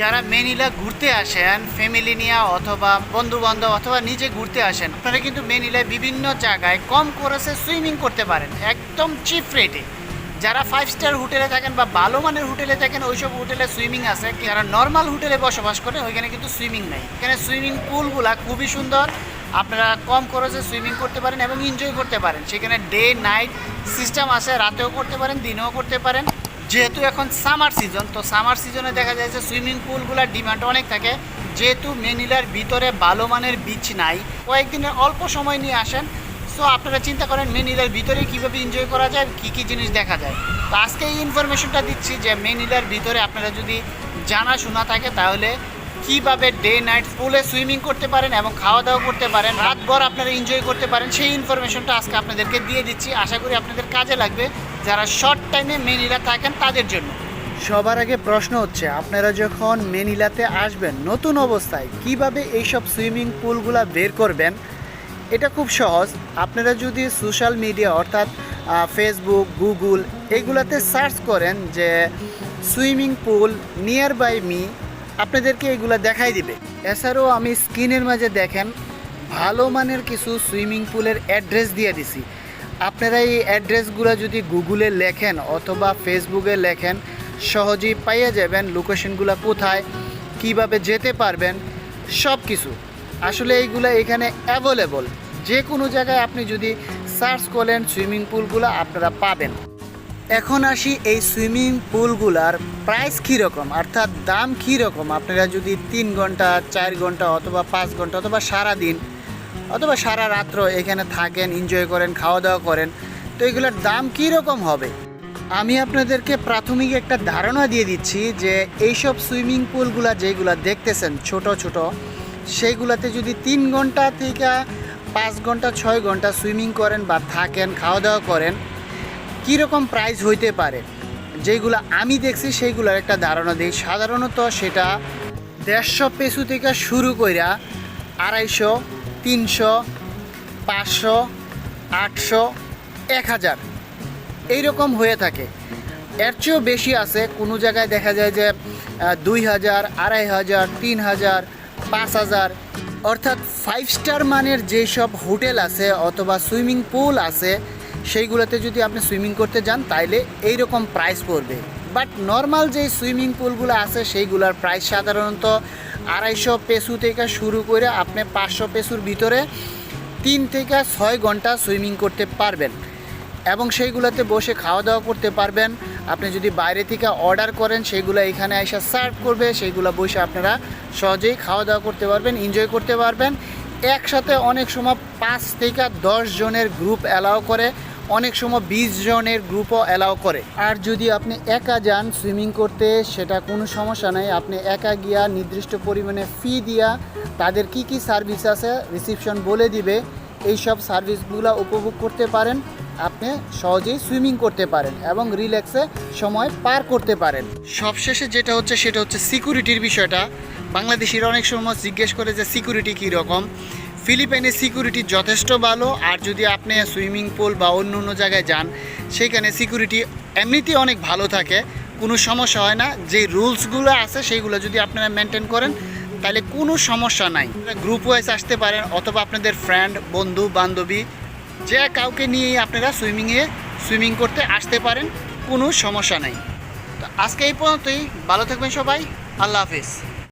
যারা মেনিলা ঘুরতে আসেন ফ্যামিলি নিয়ে অথবা বন্ধু বান্ধব অথবা নিজে ঘুরতে আসেন আপনারা কিন্তু মেনিলায় বিভিন্ন জায়গায় কম খরচে সুইমিং করতে পারেন। একদম চিপ রেটে যারা ফাইভ স্টার হোটেলে থাকেন বা ভালো মানের হোটেলে থাকেন, ওইসব হোটেলে সুইমিং আছে। যারা নর্মাল হোটেলে বসবাস করেন, ওইখানে কিন্তু সুইমিং নাই। এখানে সুইমিং পুলগুলা খুবই সুন্দর। আপনারা কম খরচে সুইমিং করতে পারেন এবং এনজয় করতে পারেন। সেখানে ডে নাইট সিস্টেম আছে, রাতেও করতে পারেন, দিনেও করতে পারেন। যেহেতু এখন সামার সিজন তো সামার সিজনে দেখা যায় যে সুইমিং পুলগুলোর ডিমান্ড অনেক থাকে। যেহেতু মেনিলার ভিতরে ভালো মানের বিচ নাই কয়েকদিনের অল্প সময় নিয়ে আসেন। সো আপনারা চিন্তা করেন মেনিলার ভিতরে কীভাবে এনজয় করা যায়, কী কী জিনিস দেখা যায়। তো আজকে এই ইনফরমেশনটা দিচ্ছি যে মেনিলার ভিতরে আপনারা যদি জানা শোনা থাকে, তাহলে কীভাবে ডে নাইট পুলে সুইমিং করতে পারেন এবং খাওয়া দাওয়া করতে পারেন, রাতভর আপনারা এনজয় করতে পারেন, সেই ইনফরমেশনটা আজকে আপনাদেরকে দিয়ে দিচ্ছি। আশা করি আপনাদের কাজে লাগবে। যারা শর্ট টাইমে মেনিলা থাকেন, তাদের জন্য। সবার আগে প্রশ্ন হচ্ছে, আপনারা যখন মেনিলাতে আসবেন, নতুন অবস্থায় কীভাবে এইসব সুইমিং পুলগুলা বের করবেন? এটা খুব সহজ। আপনারা যদি সোশ্যাল মিডিয়া অর্থাৎ ফেসবুক গুগল এগুলাতে সার্চ করেন যে swimming pool near by me আপনাদেরকে এগুলা দেখাই দিবে। এছাড়াও আমি স্ক্রিনের মাঝে দেখেন, ভালো মানের কিছু সুইমিং পুলের অ্যাড্রেস দিয়ে দিছি। আপনারা এই অ্যাড্রেসগুলো যদি গুগলে লেখেন অথবা ফেসবুকে লেখেন, সহজেই পাইয়ে যাবেন লোকেশনগুলো কোথায়, কীভাবে যেতে পারবেন সব কিছু আসলে এইগুলো এখানে অ্যাভেলেবল যে কোনো জায়গায় আপনি যদি সার্চ করেন সুইমিং পুলগুলো, আপনারা পাবেন। এখন আসি এই সুইমিং পুলগুলার প্রাইস কীরকম অর্থাৎ দাম কীরকম আপনারা যদি তিন ঘণ্টা, চার ঘণ্টা অথবা পাঁচ ঘণ্টা অথবা সারা দিন অথবা সারা রাত্র এখানে থাকেন এনজয় করেন খাওয়া দাওয়া করেন, তো এগুলোর দাম কীরকম হবে? আমি আপনাদেরকে প্রাথমিক একটা ধারণা দিয়ে দিচ্ছি যে এইসব সুইমিং পুলগুলা যেগুলা দেখতেছেন ছোট ছোট, সেইগুলাতে যদি তিন ঘণ্টা থেকে পাঁচ ঘণ্টা, ছয় ঘণ্টা সুইমিং করেন বা থাকেন খাওয়া দাওয়া করেন কীরকম প্রাইস হইতে পারে? যেগুলো আমি দেখছি, সেইগুলোর একটা ধারণা দিই। সাধারণত সেটা দেড়শো পেসু থেকে শুরু কইরা আড়াইশো, তিনশো, পাঁচশো, আটশো, এক হাজার এইরকম হয়ে থাকে। এর চেয়েও বেশি আছে, কোনো জায়গায় দেখা যায় যে দুই হাজার, আড়াই হাজার, তিন হাজার, পাঁচ হাজার। অর্থাৎ ফাইভ স্টার মানের যেসব হোটেল আছে অথবা সুইমিং পুল আছে সেইগুলোতে যদি আপনি সুইমিং করতে যান, তাইলে এই রকম প্রাইস পড়বে। বাট নর্মাল যে সুইমিং পুলগুলো আছে, সেইগুলোর প্রাইস সাধারণত আড়াইশো পেসু থেকে শুরু করে আপনি পাঁচশো পেসুর ভিতরে তিন থেকে ছয় ঘণ্টা সুইমিং করতে পারবেন। এবং সেইগুলোতে বসে খাওয়া দাওয়া করতে পারবেন। আপনি যদি বাইরে থেকে অর্ডার করেন, সেইগুলো এখানে এসে সার্ভ করবে, সেইগুলো বসে আপনারা সহজেই খাওয়া দাওয়া করতে পারবেন এনজয় করতে পারবেন। একসাথে অনেক সময় পাঁচ থেকে দশ জনের গ্রুপ অ্যালাউ করে অনেক সময় বিশ জনের গ্রুপও অ্যালাউ করে। আর যদি আপনি একা যান সুইমিং করতে, সেটা কোনো সমস্যা নেই। আপনি একা গিয়া নির্দিষ্ট পরিমাণে ফি দিয়া তাদের কি কি সার্ভিস আছে রিসিপশন বলে দিবে। এই সব সার্ভিসগুলো উপভোগ করতে পারেন। আপনি সহজেই সুইমিং করতে পারেন এবং রিল্যাক্সে সময় পার করতে পারেন। সবশেষে যেটা হচ্ছে, সেটা হচ্ছে সিকিউরিটির বিষয়টা। বাংলাদেশিরা অনেক সময় জিজ্ঞেস করে যে সিকিউরিটি কী রকম? ফিলিপাইনের সিকিউরিটি যথেষ্ট ভালো, আর যদি আপনি সুইমিং পুল বা অন্য অন্য জায়গায় যান, সেখানে সিকিউরিটি এমনিতেই অনেক ভালো থাকে, কোনো সমস্যা হয় না। যে রুলসগুলো আছে সেইগুলো যদি আপনারা মেনটেন করেন, তাহলে কোনো সমস্যা নাই। গ্রুপ ওয়াইজ আসতে পারেন, অথবা আপনাদের ফ্রেন্ড বন্ধু, বান্ধবী, যে কাউকে নিয়েই আপনারা সুইমিংয়ে সুইমিং করতে আসতে পারেন, কোনো সমস্যা নাই। তো আজকে এই পর্যন্তই। ভালো থাকবেন সবাই। আল্লাহ হাফিজ।